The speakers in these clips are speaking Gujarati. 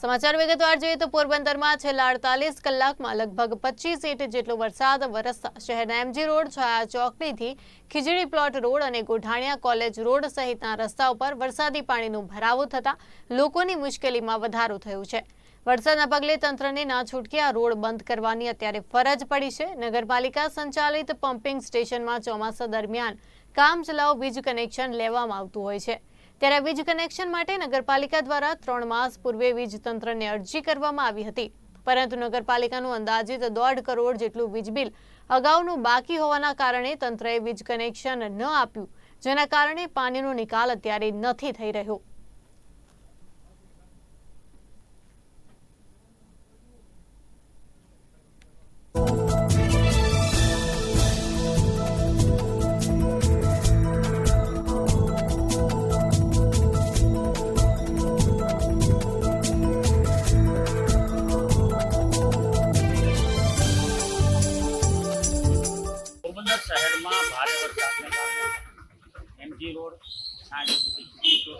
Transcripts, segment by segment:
સમાચાર વિગતવાર જોઈએ તો પોરબંદરમાં છેલ્લા અડતાલીસ કલાકમાં લગભગ પચીસ ઇંચ જેટલો વરસાદ વરસતા શહેરના એમજી રોડ, છાયા ચોકડીથી ખીજડી પ્લોટ રોડ અને ગોઢાણિયા કોલેજ રોડ સહિતના રસ્તા ઉપર વરસાદી પાણીનો ભરાવો થતાં લોકોની મુશ્કેલીમાં વધારો થયો છે. વરસાદના પગલે તંત્રને ના છૂટકે આ રોડ બંધ કરવાની અત્યારે ફરજ પડી છે. નગરપાલિકા સંચાલિત પમ્પિંગ સ્ટેશનમાં ચોમાસા દરમિયાન કામચલાઉ વીજ કનેક્શન લેવામાં આવતું હોય છે. ત્યારે વીજ કનેક્શન માટે નગરપાલિકા દ્વારા ત્રણ માસ પૂર્વે વીજ તંત્રને અરજી કરવામાં આવી હતી. પરંતુ નગરપાલિકાનું અંદાજિત દોઢ કરોડ જેટલું વીજ બિલ અગાઉનું બાકી હોવાના કારણે તંત્રએ વીજ કનેક્શન ન આપ્યું, જેના કારણે પાણીનો નિકાલ અત્યારે નથી થઈ રહ્યો. એમજી રોડ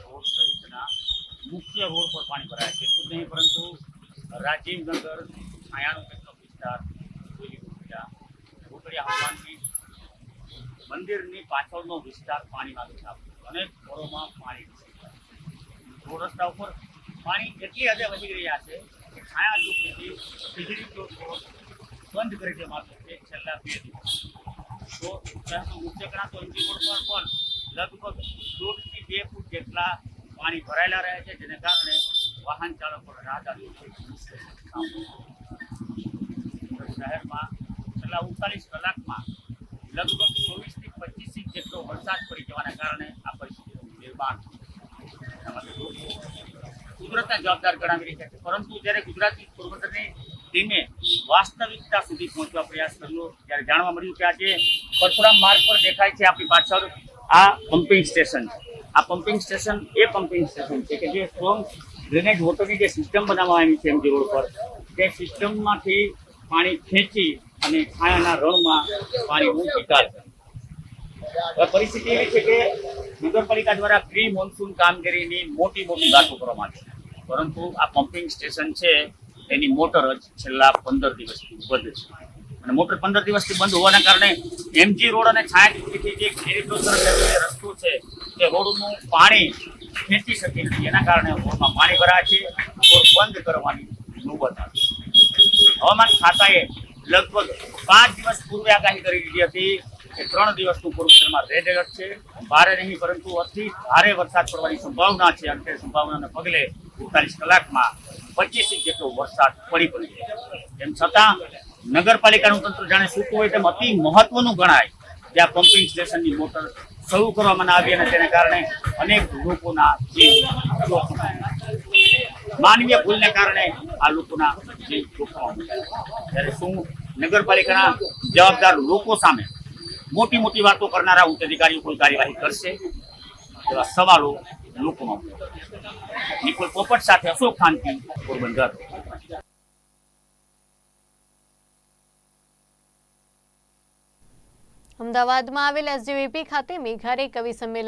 રોડ સહિતના મુખ્ય રોડ પર પાણી ભરાયા છે. એટલું જ નહીં, પરંતુ રાજીવનગર છાયાનો કેટલો વિસ્તાર ભૂતળિયા હનુમાનજી મંદિરની પાછળનો વિસ્તાર પાણીમાં ડૂબાયો અનેક ઘરોમાં પાણી રોડ રસ્તા ઉપર પાણી એટલી હદે વધી રહ્યા છે કે છાયા ચોકીથી વીજળી રોડ બંધ કરી દેવામાં આવ્યો છે છેલ્લા બે દિવસ તો મુખ્ય ગણાતો એમજી રોડ પર પણ લગભગ દોઢથી બે ફૂટ જેટલા પાણી ભરાયેલા રહે છે, જેને કારણે વાહન ચાલકો રાહદારીઓ છે. શહેરમાં છેલ્લા ઉડતાલીસ કલાકમાં લગભગ ચોવીસથી પચીસ ઇંચ જેટલો વરસાદ પડી જવાના કારણે આ પરિસ્થિતિનું નિર્માણ કુદરતને જવાબદાર ગણાવી રહ્યા છે. પરંતુ જ્યારે ગુજરાતી પોરબંદરની ટીમે વાસ્તવિકતા સુધી પહોંચવા પ્રયાસ કર્યો, ત્યારે જાણવા મળ્યું કે આજે પરશુરામ માર્ગ પર દેખાય છે આપણી પાછળ આ પમ્પિંગ સ્ટેશન છે. આ પમ્પિંગ સ્ટેશન એ પમ્પિંગ સ્ટેશન છે કે જે સ્ટ્રોંગ ડ્રેનેજ વોટરની જે સિસ્ટમ બનાવવામાં આવી છે એમજી રોડ પર, તે સિસ્ટમમાંથી પાણી ખેંચી અને છાયાના રણમાં પાણીનું નિકાલ કરે પરિસ્થિતિ એવી છે કે નગરપાલિકા દ્વારા પ્રી મોન્સૂન કામગીરીની મોટી મોટી વાતો કરવામાં આવી પરંતુ આ પમ્પિંગ સ્ટેશન છે, એની મોટર જ છેલ્લા પંદર દિવસથી બંધ છે. અને મોટર પંદર દિવસથી બંધ હોવાના કારણે એમજી રોડ અને છાંયથી જે ખેડૂતો રસ્તો છે તે રોડનું પાણી ખેંચી શકે નહીં એના કારણે રોડમાં પાણી ભરાય છે. રોડ બંધ કરવાની નોબત આવી હવામાન ખાતાએ લગભગ પાંચ દિવસ પૂર્વે આગાહી કરી દીધી હતી કે ત્રણ દિવસનું પોરબંદરમાં રેડ એલર્ટ છે. ભારે નહીં, પરંતુ અતિ ભારે વરસાદ પડવાની સંભાવના છે. અને સંભાવનાને પગલે અડતાલીસ કલાકમાં પચીસ જેટલો વરસાદ પડી પડ્યો તેમ છતાં નગરપાલિકાનું તંત્ર જાણે સૂકું હોય તેમ અતિ મહત્વનું ગણાય જ્યાં પમ્પિંગ સ્ટેશનની મોટર શરૂ કરવામાં આવી અને તેને કારણે અનેક લોકોના જીવ માનવીય ભૂલને કારણે આ લોકોના જોખમાયા ત્યારે શું નગરપાલિકાના જવાબદાર લોકો સામે મોટી મોટી વાતો કરનારા ઉચ્ચ અધિકારીઓ કોઈ કાર્યવાહી કરશે? એવા સવાલો લોકોમાં. નિકોલ પોપટ સાથે અશોક ખાનથી પોરબંદર. અમદાવાદમાં આવેલ એસજીવીપી ખાતે મેઘારે કવિ સંમેલન